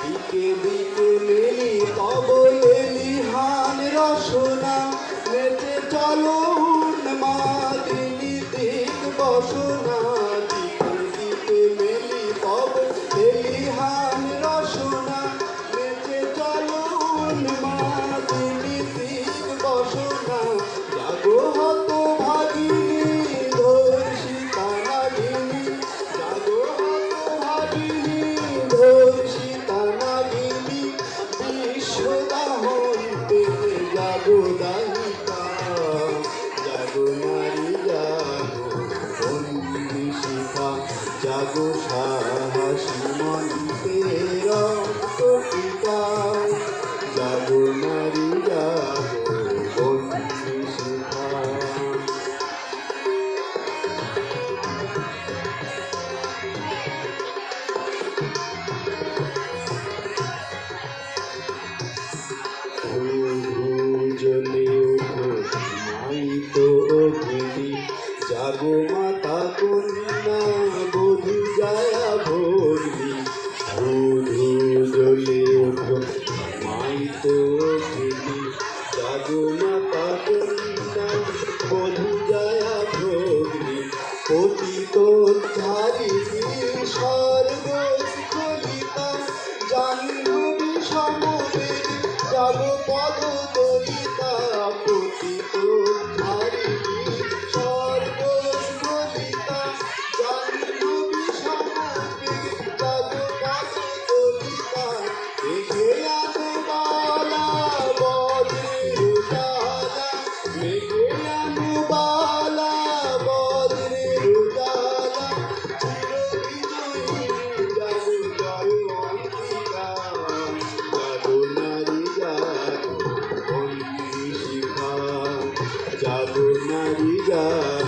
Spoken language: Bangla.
দিকে দিকে মেলি কবলে লিহান রসনা। চলো উন্মাদিনী দিক বসনা দিকে মেলি কবলে লিহান রসনা। নেচে চলো উন্মাদিনী দিক বসনা। জাগো হত ভাগিনী ধর্ষিতা নাগিনী। জাগো হত ভাগিনী ধর্ষিতা নাগিনী। বিশ্বদাহন পেতে জাগো দাহিকা নারী জাগো বন্দি শিখা জাগো সাহসী রক্ত মাতা কন্যা বধু যায়া ভগ্নি পতিত ধারিণী সর্বস্খলিতা জাহ্নবী জাগো